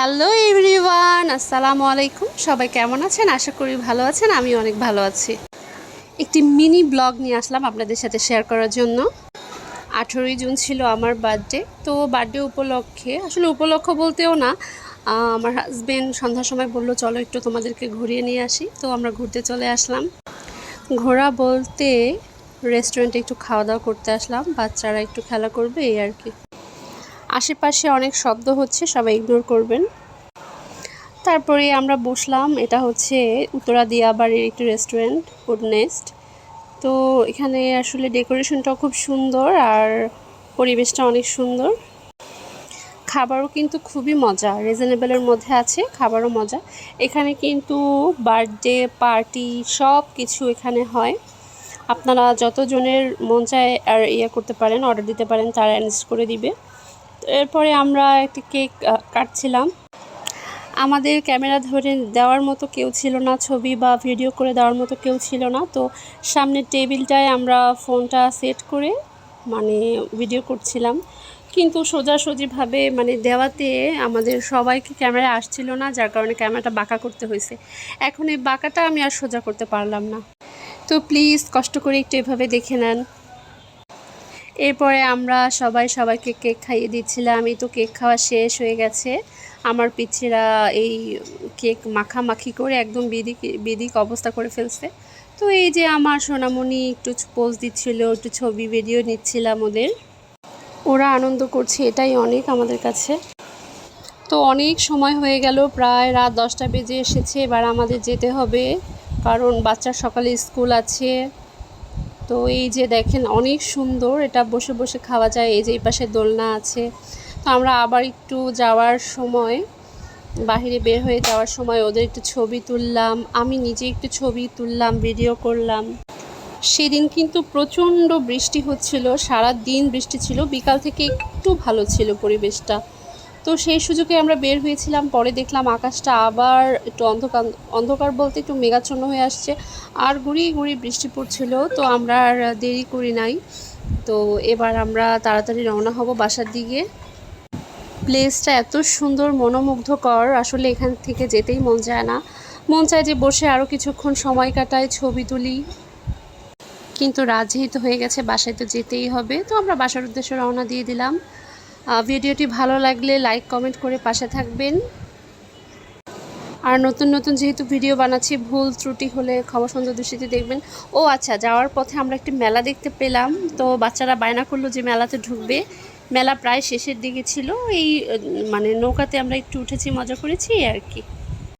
Hello everyone, আসসালামু আলাইকুম। সবাই কেমন আছেন? আশা করি ভালো আছেন আমি অনেক ভালো আছি। একটি মিনি ব্লগ নিয়ে আসলাম আপনাদের সাথে শেয়ার করার জন্য। আঠেরোই জুন ছিল আমার বার্থডে, তো বার্থডে উপলক্ষে, আসলে উপলক্ষ বলতেও না আমার হাজব্যান্ড সন্ধ্যার সময় বলল, চলো একটু তোমাদেরকে ঘুরিয়ে নিয়ে আসি। তো আমরা ঘুরতে চলে আসলাম। ঘোরা বলতে রেস্টুরেন্টে একটু খাওয়া দাওয়া করতে আসলাম, বাচ্চারা একটু খেলা করবে, এই আর কি। আশেপাশে অনেক শব্দ হচ্ছে, সবাই ইগনোর করবেন। তারপরে আমরা বসলাম, এটা হচ্ছে উত্তরা দিয়াবাড়ির একটি রেস্টুরেন্ট ফুড নেস্ট তো এখানে আসলে ডেকোরেশনটাও খুব সুন্দর আর পরিবেশটা অনেক সুন্দর। খাবারও কিন্তু খুবই মজা রিজনেবলের মধ্যে আছে, খাবারও মজা। এখানে কিন্তু বার্থডে পার্টি সব কিছু এখানে হয়। আপনারা যতজনের মন চায় আর ইয়ে করতে পারেন অর্ডার দিতে পারেন, তারা অ্যারেঞ্জ করে দিবে। এরপরে আমরা একটি কেক কাটছিলাম। আমাদের ক্যামেরা ধরে দেওয়ার মতো কেউ ছিল না, ছবি বা ভিডিও করে দেওয়ার মতো কেউ ছিল না। তো সামনের টেবিলটায় আমরা ফোনটা সেট করে মানে ভিডিও করছিলাম। কিন্তু সোজাসুজিভাবে মানে দেওয়াতে আমাদের সবাইকে ক্যামেরা আসছিল না, যার কারণে ক্যামেরাটা বাঁকা করতে হয়েছে। এখন এই বাঁকাটা আমি আর সোজা করতে পারলাম না। তো প্লিজ কষ্ট করে একটু এভাবে দেখে নেন। এরপরে আমরা সবাই সবাইকে কেক খাইয়ে দিচ্ছিলাম। এই তো কেক খাওয়া শেষ হয়ে গেছে। আমার পিচ্ছিরা এই কেক মাখামাখি করে একদম বিদিক বিদিক অবস্থা করে ফেলছে। তো এই যে আমার সোনামণি একটু পোজ দিচ্ছিল, একটু ছবি ভিডিও নিচ্ছিলাম ওদের। ওরা আনন্দ করছে, এটাই অনেক আমাদের কাছে। তো অনেক সময় হয়ে গেল, প্রায় রাত দশটা বেজে এসেছে। এবার আমাদের যেতে হবে, কারণ বাচ্চার সকালে স্কুল আছে। তো এই যে দেখেন, অনেক সুন্দর। এটা বসে বসে খাওয়া যায়। এই যে এই পাশে দোলনা আছে। তো আমরা আবার একটু যাওয়ার সময়, বাহিরে বের হয়ে যাওয়ার সময় ওদের একটু ছবি তুললাম। আমি নিজে একটু ছবি তুললাম ভিডিও করলাম। সেদিন কিন্তু প্রচণ্ড বৃষ্টি হচ্ছিল। সারা দিন বৃষ্টি ছিল। বিকাল থেকে একটু ভালো ছিল পরিবেশটা। তো সেই সুযোগে আমরা বের হয়েছিলাম, পরে দেখলাম আকাশটা আবার একটু অন্ধকার অন্ধকার বলতে একটু মেঘাচ্ছন্ন হয়ে আসছে। আর গুড়িয়ে গুড়িয়ে বৃষ্টি পড়ছিল, তো আমরা আর দেরি করি নাই। তো এবার আমরা তাড়াতাড়ি রওনা হব বাসার দিকে। প্লেসটা এত সুন্দর, মনোমুগ্ধকর, আসলে এখান থেকে যেতেই মন যায় না। মন চায় যে বসে আরও কিছুক্ষণ সময় কাটায় ছবি তুলি। কিন্তু রাত যেহেতু হয়ে গেছে, বাসায় তো যেতেই হবে। তো আমরা বাসার উদ্দেশ্যে রওনা দিয়ে দিলাম। ভিডিওটি ভালো লাগলে লাইক কমেন্ট করে পাশে থাকবেন। আর নতুন নতুন যেহেতু ভিডিও বানাচ্ছি, ভুল ত্রুটি হলে ক্ষমা সুন্দর দৃষ্টিতে দেখবেন। ও আচ্ছা যাওয়ার পথে আমরা একটি মেলা দেখতে পেলাম। তো বাচ্চারা বায়না করল যে মেলাতে ঢুকবে। মেলা প্রায় শেষের দিকে ছিল। এই মানে নৌকাতে আমরা একটু উঠেছি, মজা করেছি আর কি।